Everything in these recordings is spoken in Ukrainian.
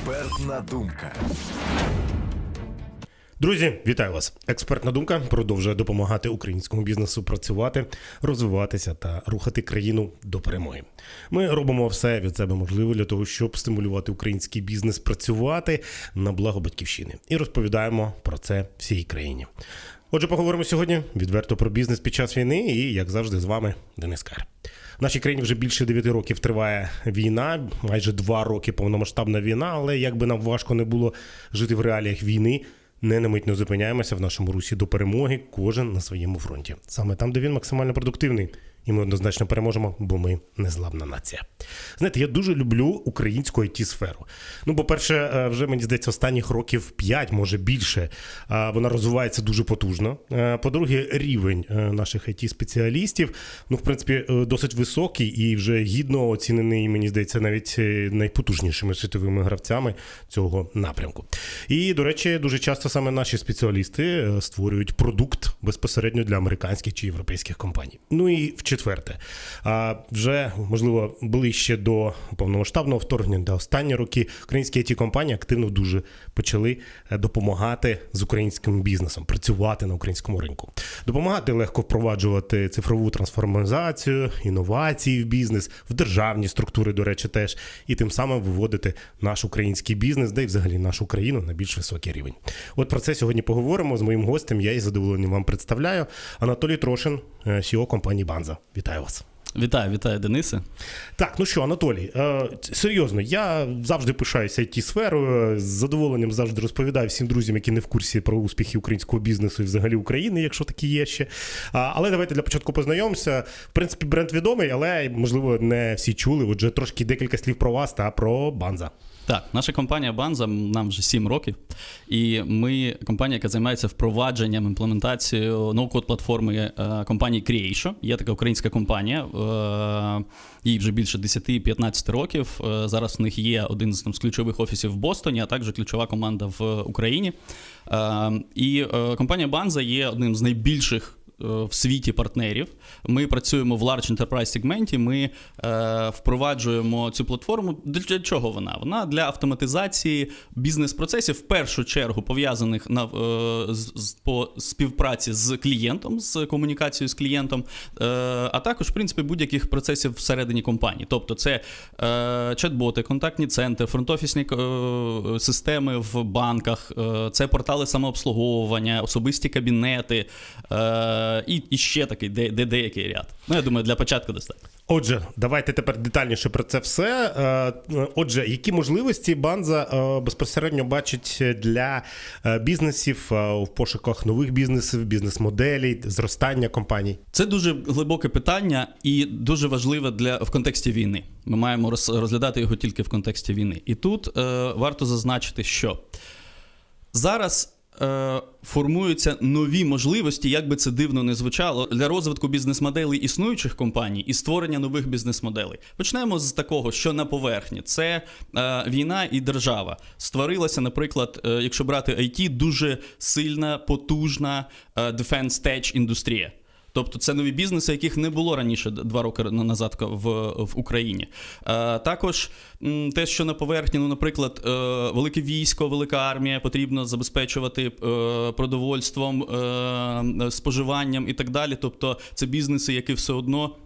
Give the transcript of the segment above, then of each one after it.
Експертна думка. Друзі, вітаю вас! Експертна думка продовжує допомагати українському бізнесу працювати, розвиватися та рухати країну до перемоги. Ми робимо все від себе можливе для того, щоб стимулювати український бізнес працювати на благо батьківщини, і розповідаємо про це всій країні. Отже, поговоримо сьогодні відверто про бізнес під час війни, і як завжди, з вами Денис Кар. В нашій країні вже більше 9 років триває війна, майже 2 роки повномасштабна війна. Але як би нам важко не було жити в реаліях війни, не на не зупиняємося в нашому русі до перемоги, кожен на своєму фронті. Саме там, де він максимально продуктивний. І ми однозначно переможемо, бо ми незламна нація. Знаєте, я дуже люблю українську it сферу Ну, по-перше, е, вже мені здається, останніх років 5, може більше. е, Вона розвивається дуже потужно. Е, По-друге, рівень наших it спеціалістів ну, в принципі, досить високий і вже гідно оцінений, мені здається, навіть найпотужнішими світовими гравцями цього напрямку. І, до речі, дуже часто саме наші спеціалісти створюють продукт безпосередньо для американських чи європейських компаній. Ну і в четверте, а вже можливо ближче до повномасштабного вторгнення, до останні роки українські it компанії активно дуже почали е, допомагати з українським бізнесом, працювати на українському ринку, допомагати легко впроваджувати цифрову трансформацію, інновації в бізнес, в державні структури, до речі, теж, і тим самим виводити наш український бізнес, де й взагалі нашу країну на більш високий рівень. От про це сьогодні поговоримо з моїм гостем. Я із задоволенням вам представляю Анатолій Трошин, е, CEO компанії Банза. Вітаю вас. Вітаю, вітаю, Денисе. Так, ну що, Анатолій, е, серйозно, я завжди пишаюся it сферою з задоволенням завжди розповідаю всім друзям, які не в курсі про успіхи українського бізнесу і взагалі України, якщо такі є ще. А, але давайте для початку познайомимося. В принципі, бренд відомий, але можливо не всі чули. Отже, трошки декілька слів про вас та про Банза. Так, наша компанія Банза нам вже 7 років, і ми компанія, яка займається впровадженням імплементацією ноу-код платформи е, компанії Creation. Є така українська компанія, е, їй вже більше 10-15 років. Е, Зараз в них є один з там, з ключових офісів в Бостоні, а також ключова команда в Україні. І компанія Банза є одним з найбільших. Е, В світі партнерів ми працюємо в large enterprise сегменті. Ми е, впроваджуємо цю платформу. Для чого вона? Вона для автоматизації бізнес-процесів, в першу чергу пов'язаних на е, з, по співпраці з клієнтом, з комунікацією з клієнтом, е, а також в принципі будь-яких процесів всередині компанії. Тобто, це е, чат-боти, контактні центри, фронт-офісні е, системи в банках, е, це портали самообслуговування, особисті кабінети е, і, і ще такий де, де деякий ряд. Ну, я думаю, для початку достатньо. Отже, давайте тепер детальніше про це все. Е, Отже, які можливості Банза е, безпосередньо бачить для е, бізнесів в пошуках нових бізнесів, бізнес-моделей, зростання компаній? Це дуже глибоке питання і дуже важливе для в контексті війни. Ми маємо розглядати його тільки в контексті війни. І тут е, варто зазначити, що зараз. Е, Формуються нові можливості, як би це дивно не звучало, для розвитку бізнес-моделей існуючих компаній і створення нових бізнес-моделей. Почнемо з такого, що на поверхні це е, війна і держава. Створилася, наприклад, е, якщо брати IT, дуже сильна, потужна е, defense tech індустрія. Тобто це нові бізнеси, яких не було раніше два роки назад в, в Україні. Е, також те, що на поверхні, ну, наприклад, е, велике військо, велика армія потрібно забезпечувати е, продовольством, е, споживанням і так далі. Тобто це бізнеси, які все одно.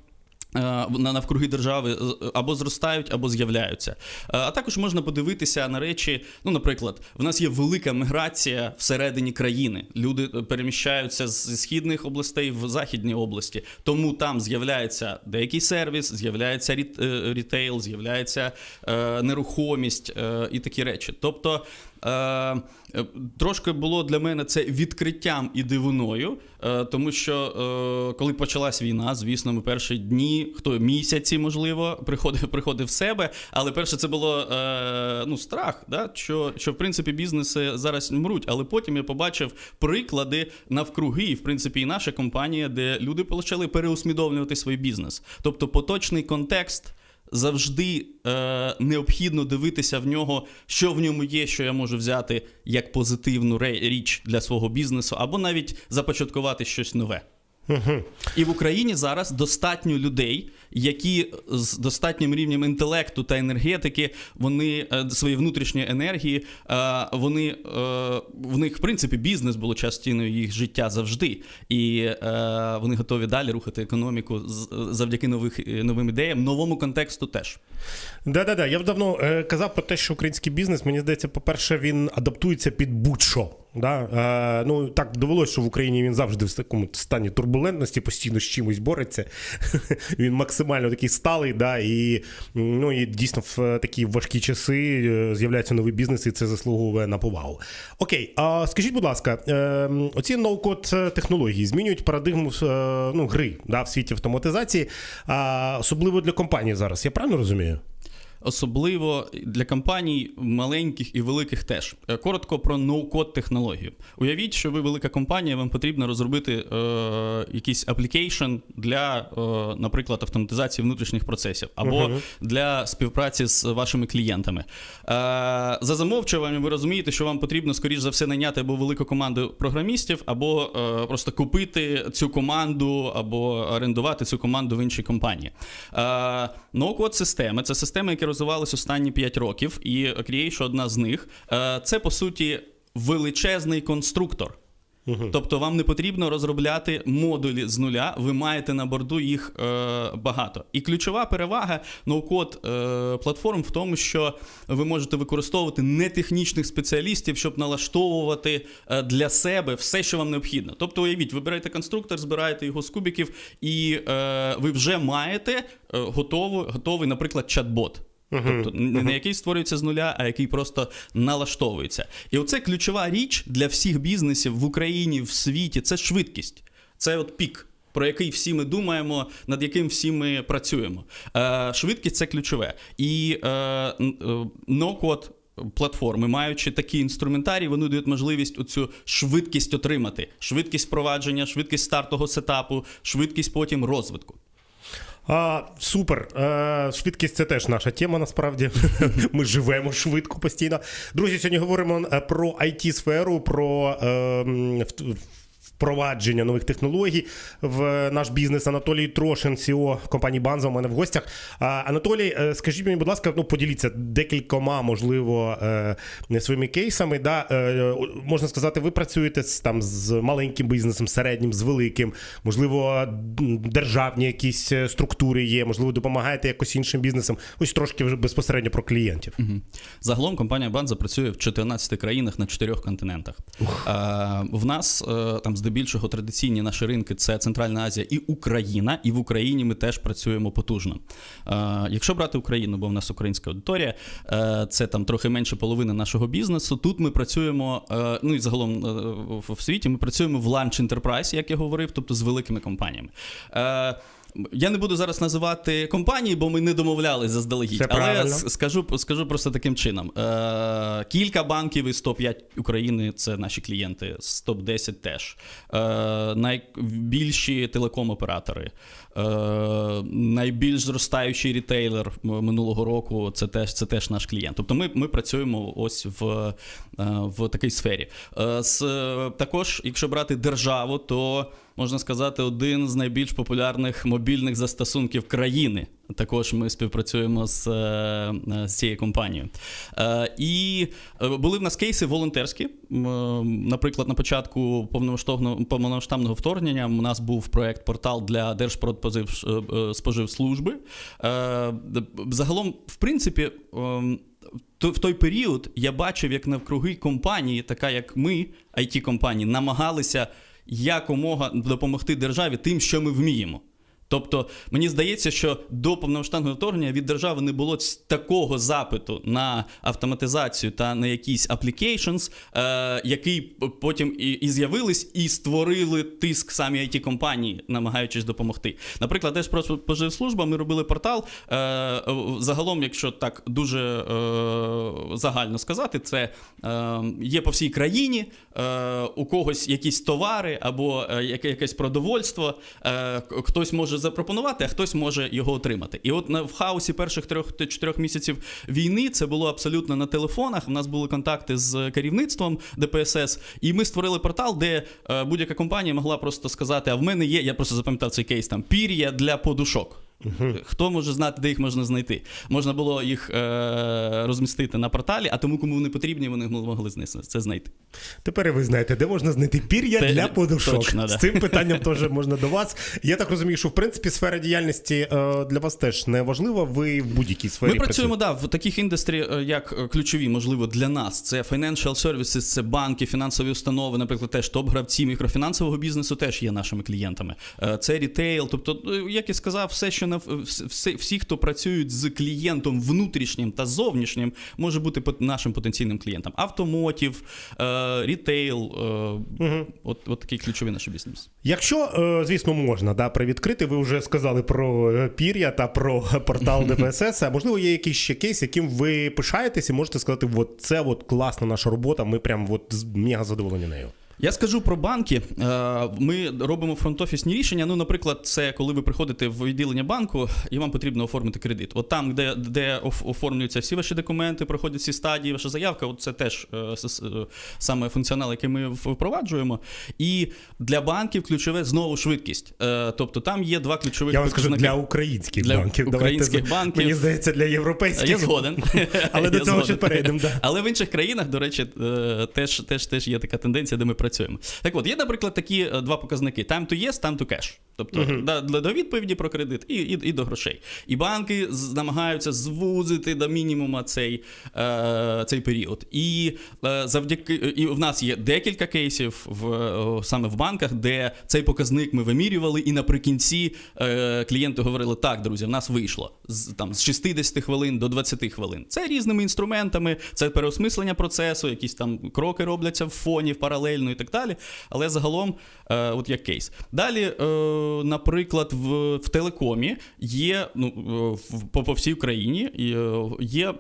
Е, на- Навкруги держави або зростають, або з'являються. Е, А також можна подивитися на речі. Ну, наприклад, в нас є велика міграція всередині країни. Люди е, переміщаються з східних областей в західні області. Тому там з'являється деякий сервіс, з'являється ріт- рітейл, з'являється нерухомість і такі речі. Тобто. Е, е, Трошки було для мене це відкриттям і дивиною, е, тому що коли почалась війна, звісно, ми перші дні, хто місяці, можливо, приходив, приходив в себе. Але перше це було ну, страх, да? що, що в принципі бізнеси зараз мруть. Але потім я побачив приклади навкруги, і в принципі і наша компанія, де люди почали переусвідомлювати свій бізнес. Тобто поточний контекст завжди е, необхідно дивитися в нього, що в ньому є, що я можу взяти як позитивну річ для свого бізнесу, або навіть започаткувати щось нове. І в Україні зараз достатньо людей, які з достатнім рівнем інтелекту та енергетики, вони е, своєї внутрішньої енергії, е, вони е, в них в принципі бізнес було частиною їх життя завжди, і вони готові далі рухати економіку завдяки нових новим ідеям, новому контексту теж. Да-да-да. Я давно казав про те, що український бізнес, мені здається, по-перше, він адаптується під будь-що. Да? Е, ну, так довелося, що в Україні він завжди в такому стані турбулентності, постійно з чимось бореться. він максимально такий сталий, да? і, ну, і дійсно в такі важкі часи з'являються з'являється новий бізнес, і це заслуговує на повагу. Окей, а скажіть, будь ласка, е, оці ноу-код технології змінюють парадигму е, ну, гри да, в світі автоматизації, особливо для компаній зараз. Я правильно розумію? Особливо для компаній маленьких і великих теж. Е, Коротко про ноу-код технологію. Уявіть, що ви велика компанія, вам потрібно розробити е, якийсь аплікейшн для, е, наприклад, автоматизації внутрішніх процесів або Мгм. для співпраці з вашими клієнтами. Е, за замовчуванням ви розумієте, що вам потрібно, скоріш за все, найняти або велику команду програмістів, або е, просто купити цю команду, або орендувати цю команду в іншій компанії. Е, No-code системи це системи, які розвивалися останні 5 років, і Creation одна з них. Е, це по суті величезний конструктор. Тобто вам не потрібно розробляти модулі з нуля, ви маєте на борду їх е, багато. І ключова перевага ноу-код е, платформ в тому, що ви можете використовувати нетехнічних спеціалістів, щоб налаштовувати е, для себе все, що вам необхідно. Тобто, уявіть, ви берете конструктор, збираєте його з кубиків, і е, ви вже маєте е, готовий, готовий, наприклад, чат-бот. Тобто не який створюється з нуля, а який просто налаштовується. І оце ключова річ для всіх бізнесів в Україні, в світі це швидкість. Це от пік. Про який всі ми думаємо, над яким всі ми працюємо. Е, швидкість це ключове. І е, е, платформи, маючи такий інструментарій, вони дають можливість оцю швидкість отримати: швидкість впровадження, швидкість стартового сетапу, швидкість потім розвитку. А, супер. А, швидкість це теж наша тема, насправді. Ми живемо швидко постійно. Друзі, сьогодні говоримо е, про it сферу про е, впровадження нових технологій в наш бізнес. Анатолій Трошин, CEO компанії Банза, у мене в гостях. Анатолій, е, скажіть мені, будь ласка, ну поділіться декількома, можливо, е, своїми кейсами. Да? Е, можна сказати, ви працюєте з, там з маленьким бізнесом, середнім, з великим, можливо, державні якісь структури є, можливо, допомагаєте якось іншим бізнесам. Ось трошки вже безпосередньо про клієнтів. Мгм. Загалом компанія Банза працює в 14 країнах на 4 континентах. Е, в нас там здебільшого традиційні наші ринки це Центральна Азія і Україна, і в Україні ми теж працюємо потужно. Е, якщо брати Україну, бо в нас українська аудиторія, е, це там трохи менше половини нашого бізнесу. Тут ми працюємо, е, ну і загалом в, в світі ми працюємо в ланч Enterprise, як я говорив, тобто з великими компаніями. Я не буду зараз називати компанії, бо ми не домовлялись заздалегідь. Це але правильно. скажу, скажу просто таким чином: е, кілька банків із топ-5 України це наші клієнти, з топ-10 теж. Е, найбільші телеком-оператори, е, найбільш зростаючий рітейлер минулого року це теж, це теж наш клієнт. Тобто ми, ми працюємо ось в, е, в такій сфері. Е, з, також, якщо брати державу, то можна сказати, один з найбільш популярних мобільних застосунків країни. Також ми співпрацюємо з, е, е, з цією компанією. Е, І були в нас кейси волонтерські. Наприклад, на початку повномасштабного вторгнення у нас був проект портал для Держпродспоживслужби. Загалом, в принципі, ем, в той період я бачив, як навкруги компанії, така як ми, it компанії намагалися якомога допомогти державі тим, що ми вміємо. Тобто, мені здається, що до повномасштабного вторгнення від держави не було такого запиту на автоматизацію та на якісь applications, е, який потім і, і з'явились, і створили тиск самі it компанії, намагаючись допомогти. Наприклад, Держпродспоживслужба, ми робили портал. Е, загалом, якщо так дуже е, загально сказати, це е, є по всій країні, е, у когось якісь товари або е, якесь продовольство, е, хтось може запропонувати, а хтось може його отримати. І от в хаосі перших трьох-чотирьох місяців війни це було абсолютно на телефонах. У нас були контакти з керівництвом ДПСС, і ми створили портал, де е, будь-яка компанія могла просто сказати: а в мене є, я просто запам'ятав цей кейс там пір'я для подушок. Хто може знати, де їх можна знайти? Можна було їх е- розмістити на порталі, а тому, кому вони потрібні, вони могли це знайти. Тепер і ви знаєте, де можна знайти пір'я Те- для подушок. точно, да. З цим питанням теж можна до вас. Я так розумію, що в принципі сфера діяльності е, для вас теж не важлива. Ви в будь-якій сфері Ми працюємо да, в таких індустрі, е, як е, ключові, можливо, для нас. Це financial services, це банки, фінансові установи, наприклад, теж топ-гравці мікрофінансового бізнесу теж є нашими клієнтами. Е, Це рітейл. Тобто, ну, як і сказав, все, що на всі, всі, хто працюють з клієнтом внутрішнім та зовнішнім, може бути нашим потенційним клієнтом. Автомотів, е, рітейл, е, от, от такий ключовий наш бізнес. Якщо, е, звісно, можна да, привідкрити, ви вже сказали про е, пір'я та про портал ДПСС. А можливо, є якийсь ще кейс, яким ви пишаєтесь і можете сказати, от це от класна наша робота, ми прям от мега задоволені нею. Я скажу про банки. Е, Ми робимо фронт-офісні рішення. Ну, наприклад, це коли ви приходите в відділення банку і вам потрібно оформити кредит. От там, де, де оформлюються всі ваші документи, проходять всі стадії, ваша заявка. От це теж е, е, саме функціонал, який ми впроваджуємо. І для банків ключове знову швидкість. Тобто там є два ключових Я вам скажу для українських Для банків. українських Давайте, банків. Мені здається, для європейських. Я згоден. Але до цього ще перейдемо. Але в інших країнах, до речі, теж, теж, теж є така тенденція, де ми працюємо. Так от, є, наприклад, такі е, два показники: time to yes, time to cash. Тобто да, для до відповіді про кредит і, і, і до грошей. І банки намагаються звузити до мінімума цей, е, цей період. І е, завдяки і в нас є декілька кейсів в е, саме в банках, де цей показник ми вимірювали, і наприкінці е, клієнти говорили: так, друзі, в нас вийшло з там з 60 хвилин до 20 хвилин. Це різними інструментами, це переосмислення процесу, якісь там кроки робляться в фоні, в паралельно і так далі. Але загалом, е, от як кейс. Далі, е, наприклад, в, в телекомі є ну, е, в- по, по всій Україні е, є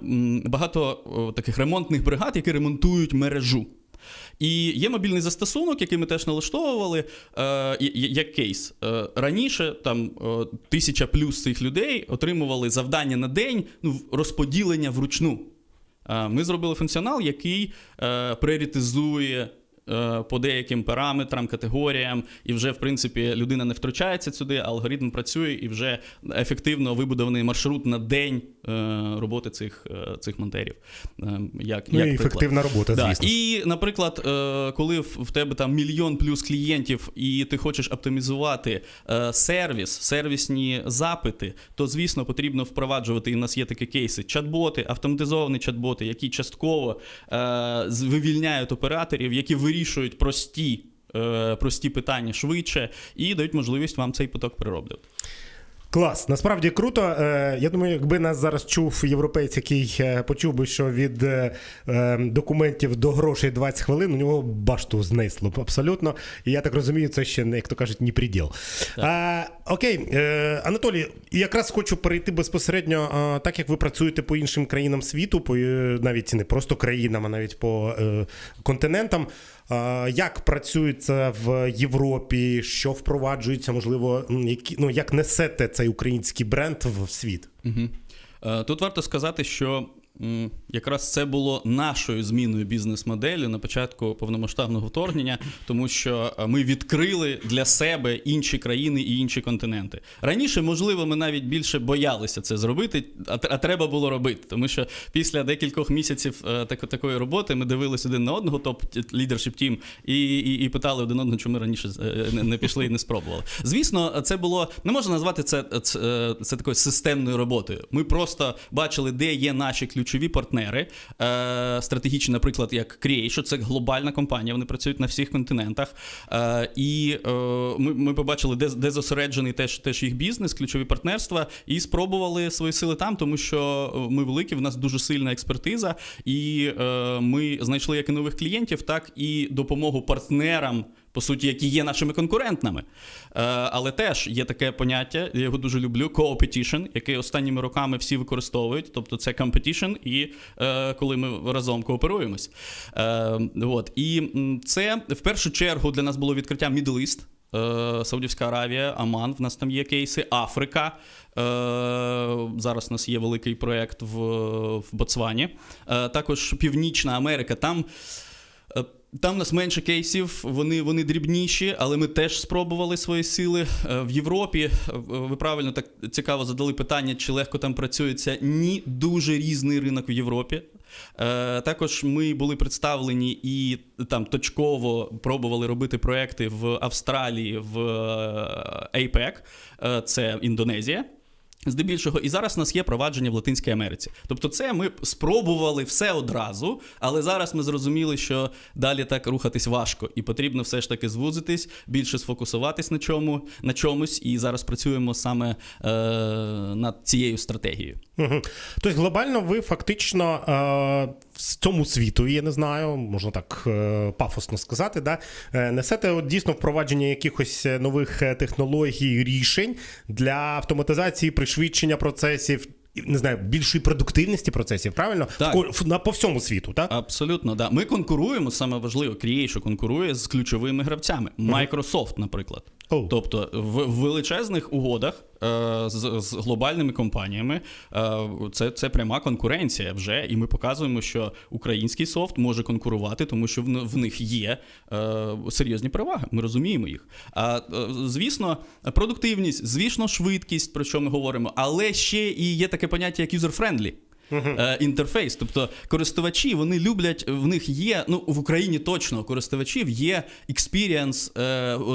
багато е, таких ремонтних бригад, які ремонтують мережу. І є мобільний застосунок, який ми теж налаштовували, е, як кейс. Е, раніше там е, тисяча плюс цих людей отримували завдання на день ну, розподілення вручну. Е, Ми зробили функціонал, який е, пріоритизує по деяким параметрам, категоріям, і вже, в принципі, людина не втручається сюди, а алгоритм працює і вже ефективно вибудований маршрут на день е, роботи цих, е, цих монтерів. Е, Як, Ну, як і ефективна робота, Да. звісно. І, наприклад, е, коли в тебе там мільйон плюс клієнтів, і ти хочеш оптимізувати е, сервіс, сервісні запити, то звісно потрібно впроваджувати. І в нас є такі кейси: чат-боти, автоматизовані чат-боти, які частково е, вивільняють операторів, які вирішують прості. е, Прості питання швидше і дають можливість вам цей поток перероблювати. Клас, насправді круто. Е, Я думаю, якби нас зараз чув європейць, який е, почув би, що від документів до грошей 20 хвилин, у нього башту знесло б абсолютно. І я так розумію, це ще не як то кажуть, ні приділ. А, окей, е, Анатолій, якраз хочу перейти безпосередньо, а, так як ви працюєте по іншим країнам світу, по е, навіть не просто країнам, а навіть по е, континентам. Як працюється в Європі? Що впроваджується? Можливо, які ну як несете цей український бренд в світ? Угу. Тут варто сказати, що якраз це було нашою зміною бізнес-моделі на початку повномасштабного вторгнення, тому що е, ми відкрили для себе інші країни і інші континенти. Раніше, можливо, ми навіть більше боялися це зробити, а, треба було робити. Тому що після декількох місяців е, такої роботи ми дивилися один на одного, топ лідершіп тім, і, і, і питали один одного, чому ми раніше е, не, пішли і не спробували. Звісно, це було не можна назвати це, це, це такою системною роботою. Ми просто бачили, де є наші ключові партнери, е, стратегічні, наприклад, як Creation, це глобальна компанія, вони працюють на всіх континентах. Е, і е, ми, ми побачили, де, де зосереджений теж, теж їх бізнес, ключові партнерства, і спробували свої сили там, тому що е, ми великі, в нас дуже сильна експертиза, і е, ми знайшли як і нових клієнтів, так і допомогу партнерам. По суті, які є нашими конкурентами. Е, але теж є таке поняття, я його дуже люблю: co-opetition, яке останніми роками всі використовують. Тобто це competition, і е, коли ми разом кооперуємось. Е, от. І це в першу чергу для нас було відкриття Middle Саудівська Аравія, Аман, в нас там є кейси, Африка. Зараз у нас є великий проєкт в, в Ботсвані. Е, також Північна Америка. Там Там у нас менше кейсів, вони, вони дрібніші, але ми теж спробували свої сили. Е, В Європі е, ви правильно так цікаво задали питання, чи легко там працюється. Ні, дуже різний ринок в Європі. Е, Також ми були представлені і там точково пробували робити проекти в Австралії, в APEC, це Індонезія. Здебільшого, і зараз у нас є провадження в Латинській Америці. Тобто, це ми спробували все одразу, але зараз ми зрозуміли, що далі так рухатись важко, і потрібно все ж таки звузитись, більше сфокусуватись на чому на чомусь. І зараз працюємо саме е, над цією стратегією. Угу. Тобто глобально ви фактично е, в цьому світу, я не знаю, можна так е, пафосно сказати, да, е, несете от дійсно впровадження якихось нових е, технологій, рішень для автоматизації, пришвидшення процесів. Не знаю, більшої продуктивності процесів, правильно? Так. На по всьому світу, так? Абсолютно, да. Ми конкуруємо, саме важливо, Creation конкурує з ключовими гравцями. Microsoft, наприклад. Оу. Тобто в, величезних угодах е, з, з глобальними компаніями е, це, це пряма конкуренція вже, і ми показуємо, що український софт може конкурувати, тому що в, в них є е, серйозні переваги. Ми розуміємо їх. А е, звісно, продуктивність, звісно, швидкість, про що ми говоримо, але ще і є таке поняття як user-friendly. Е, інтерфейс, тобто користувачі вони люблять, в них є, ну в Україні точно користувачів є експіріанс,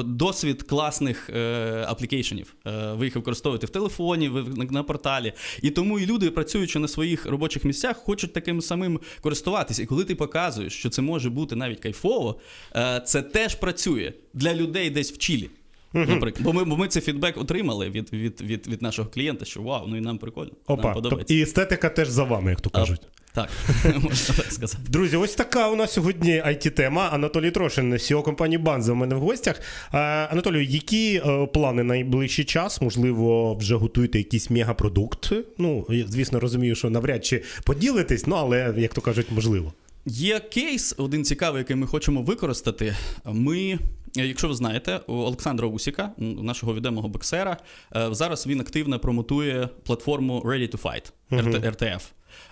досвід класних е, аплікейшенів. Е, ви їх використовуєте в телефоні, ви на, порталі. І тому і люди, працюючи на своїх робочих місцях, хочуть таким самим користуватися. І коли ти показуєш, що це може бути навіть кайфово, це теж працює для людей десь в Чилі. Наприклад, бо ми, бо ми цей фідбек отримали від, від, від, від нашого клієнта, що вау, ну і нам прикольно. Опа, нам тобто подобається. і естетика теж за вами, як то кажуть. Так, можна так сказати. Друзі, ось така у нас сьогодні it тема Анатолій Трошин, CEO компанії Банза у мене в гостях. Анатолію, які е, плани на найближчий час? Можливо, вже готуєте якийсь мегапродукт? Ну, я, звісно, розумію, що навряд чи поділитесь, ну але як то кажуть, можливо. Є кейс, один цікавий, який ми хочемо використати. Ми, якщо ви знаєте, у Олександра Усіка, нашого відомого боксера, е, зараз він активно промотує платформу Ready to Fight RT- RTF.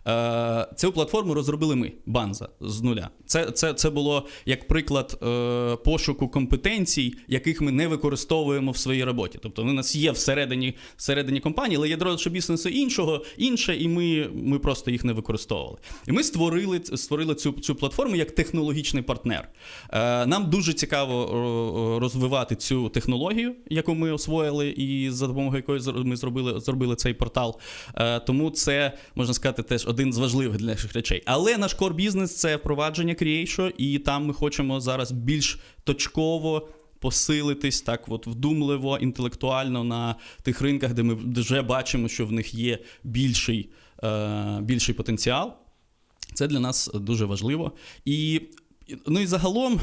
Е, Цю платформу розробили ми, Банза, з нуля. Це, це, це було як приклад е, пошуку компетенцій, яких ми не використовуємо в своїй роботі. Тобто вони у нас є всередині, всередині компанії, але дрожче бізнесу іншого, інше, і ми, ми просто їх не використовували. І ми створили, створили цю, цю платформу як технологічний партнер. Е, Нам дуже цікаво розвивати цю технологію, яку ми освоїли, і за допомогою якої ми зробили, зробили цей портал. Тому це можна сказати теж один з важливих для наших речей. Але наш кор бізнес це впровадження Creation, і там ми хочемо зараз більш точково. Посилитись так, от вдумливо, інтелектуально на тих ринках, де ми вже бачимо, що в них є більший, е, більший потенціал. Це для нас дуже важливо. І ну і загалом,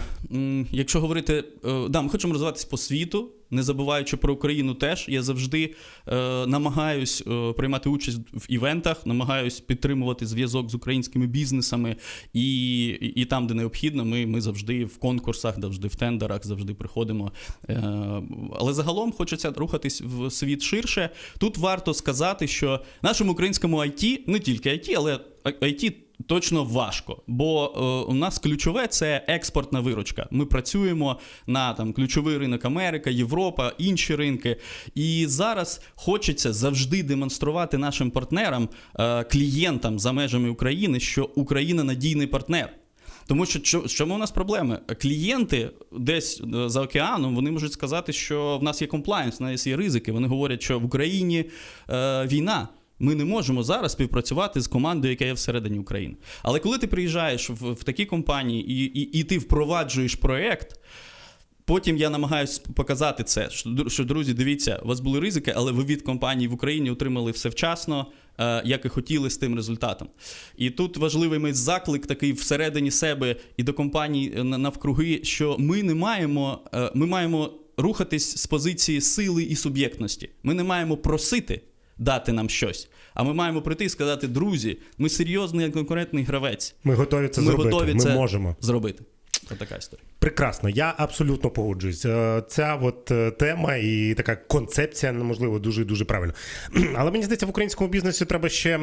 якщо говорити, е, да, ми хочемо розвиватися по світу, не забуваючи про Україну теж. Я завжди е, намагаюсь е, приймати участь в івентах, намагаюсь підтримувати зв'язок з українськими бізнесами, і, і, і там, де необхідно, ми, ми завжди в конкурсах, завжди в тендерах, завжди приходимо. Е, але загалом хочеться рухатись в світ ширше. Тут варто сказати, що нашому українському IT, не тільки IT, але IT точно важко, бо е, у нас ключове це експортна виручка. Ми працюємо на там ключовий ринок Америка, Європа, інші ринки. І зараз хочеться завжди демонструвати нашим партнерам, е, клієнтам за межами України, що Україна надійний партнер. Тому що чому у нас проблеми? Клієнти десь е, за океаном вони можуть сказати, що в нас є комплайнс, в нас є ризики. Вони говорять, що в Україні е, війна. Ми не можемо зараз співпрацювати з командою, яка є всередині України. Але коли ти приїжджаєш в, в такі компанії і, і, і ти впроваджуєш проект, Потім я намагаюся показати це. Що, що друзі, дивіться, у вас були ризики, але ви від компанії в Україні отримали все вчасно, е, як і хотіли з тим результатом. І тут важливий мій заклик такий всередині себе і до компаній е, навкруги, що ми не маємо, е, ми маємо рухатись з позиції сили і суб'єктності. Ми не маємо просити дати нам щось, а ми маємо прийти і сказати: друзі, ми серйозний конкурентний гравець. Ми готові це ми зробити. готові ми це можемо. зробити. Це така історія. Прекрасно, я абсолютно погоджуюсь. Е, Ця от е, тема і така концепція, можливо, дуже дуже правильно. Але мені здається, в українському бізнесі треба ще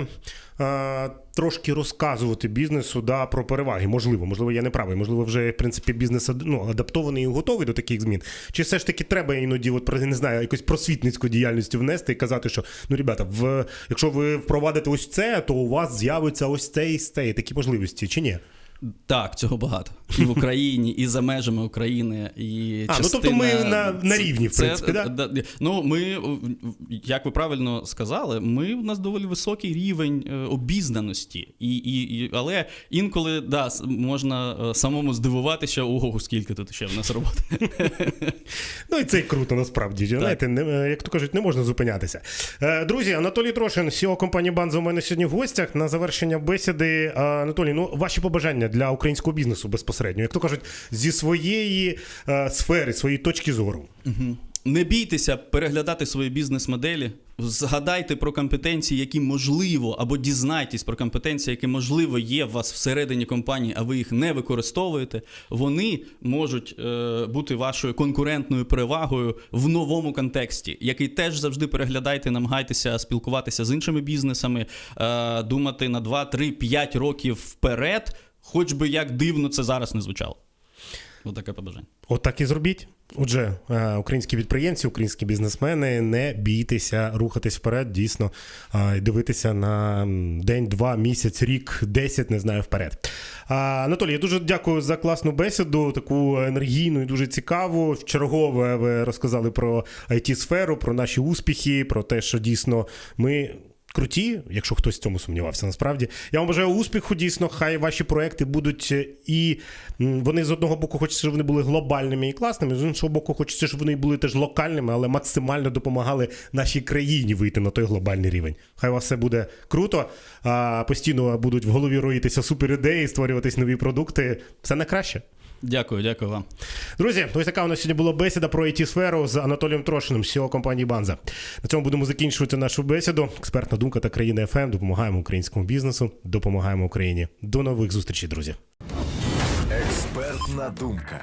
е, трошки розказувати бізнесу да, про переваги. Можливо, можливо, я не правий. Можливо, вже в принципі бізнес ну, адаптований і готовий до таких змін. Чи все ж таки треба іноді, от не знаю, якусь просвітницьку діяльність внести і казати, що ну, ребята, в якщо ви впровадите ось це, то у вас з'явиться ось це і це, такі можливості, чи ні? Так, цього багато. І в Україні, і за межами України, і А, ну, тобто ми на- на рівні, в Це- принципі, да? да? Ну, ми, як ви правильно сказали, ми у нас доволі високий рівень е, обізнаності. І, і, і, але інколи да, можна е, самому здивуватися, ого, скільки тут ще в нас роботи. Ну і це круто, насправді. Знаєте, е, як то кажуть, не можна зупинятися. Друзі, Анатолій Трошин, CEO компанії Банза у мене сьогодні в гостях. На завершення бесіди. Анатолій, ну ваші побажання для українського бізнесу безпосередньо, як то кажуть, зі своєї е, сфери, своєї точки зору. Не бійтеся переглядати свої бізнес-моделі. Згадайте про компетенції, які можливо, або дізнайтесь про компетенції, які можливо є в вас всередині компанії, а ви їх не використовуєте. Вони можуть е, бути вашою конкурентною перевагою в новому контексті, який теж завжди переглядайте, намагайтеся спілкуватися з іншими бізнесами, е, думати на 2, 3, 5 років вперед, хоч би як дивно це зараз не звучало. Отаке побажання. Отак і зробіть. Отже, е, українські підприємці, українські бізнесмени, не бійтеся рухатись вперед, дійсно е, дивитися на день, два, місяць, рік, десять, не знаю, вперед. Анатолій, я дуже дякую за класну бесіду, таку енергійну і дуже цікаву. Вчергове ви розказали про it сферу про наші успіхи, про те, що дійсно ми. Круті, якщо хтось в цьому сумнівався, насправді. Я вам бажаю успіху, дійсно, хай ваші проекти будуть е, і вони з одного боку хочеться, щоб вони були глобальними і класними, з іншого боку, хочеться, щоб вони були теж локальними, але максимально допомагали нашій країні вийти на той глобальний рівень. Хай у вас все буде круто, а постійно будуть в голові роїтися супер ідеї, створюватись нові продукти. Все на краще. Дякую, дякую вам. Друзі, ось така у нас сьогодні була бесіда про it сферу з Анатолієм Трошиним, CEO компанії Банза. На цьому будемо закінчувати нашу бесіду. Експертна думка та країна ФМ. Допомагаємо українському бізнесу, допомагаємо Україні. До нових зустрічей, друзі. Експертна думка.